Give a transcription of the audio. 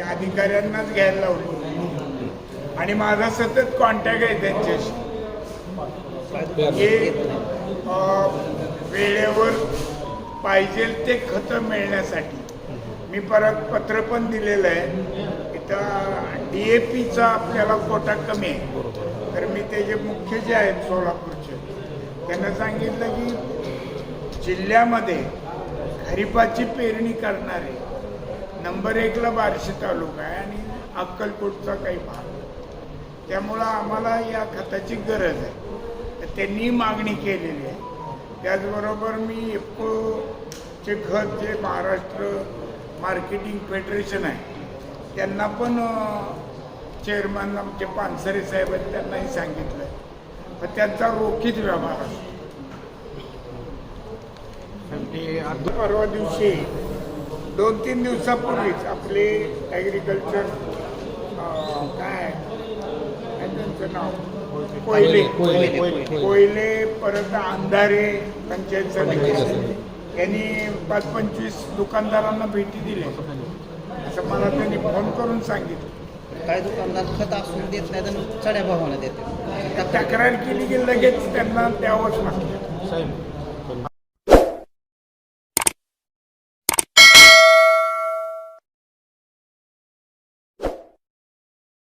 त्या अधिकाऱ्यांनाच घ्यायला लावलं आणि माझा सतत कॉन्टॅक्ट आहे त्यांच्याशी. वेळेवर पाहिजे ते खतं मिळण्यासाठी. मी परत पत्र पण दिलेलं आहे. इथं डी ए पीचा आपल्याला कोटा कमी आहे. तर मी ते जे मुख्य जे आहेत सोलापूरचे त्यांना सांगितलं की जिल्ह्यामध्ये खरीपाची पेरणी करणारे नंबर एकला बार्शी तालुका आहे आणि अक्कलकोटचा काही भाग त्यामुळं आम्हाला या खताची गरज आहे. तर त्यांनी मागणी केलेली आहे. त्याचबरोबर मी इफकोचे खत जे महाराष्ट्र मार्केटिंग फेडरेशन आहे त्यांना पण चेअरमन आमचे पानसरे साहेब आहेत त्यांनाही सांगितलं पण त्यांचा रोखीत व्यवहार असतो. परवा दिवशी दोन तीन दिवसापूर्वीच आपले ॲग्रिकल्चर काय? काय त्यांचं नाव? कोयले. कोयले. परत अंधारे पंचायत समिती यांनी पाच पंचवीस दुकानदारांना भेटी दिल्या असं मला त्यांनी फोन करून सांगितलं. काही दुकानदार खत असून देत नाही तर चढ्या भावाने देते तक्रार केली की लगेच त्यांना द्यावंच लागतं. साहेब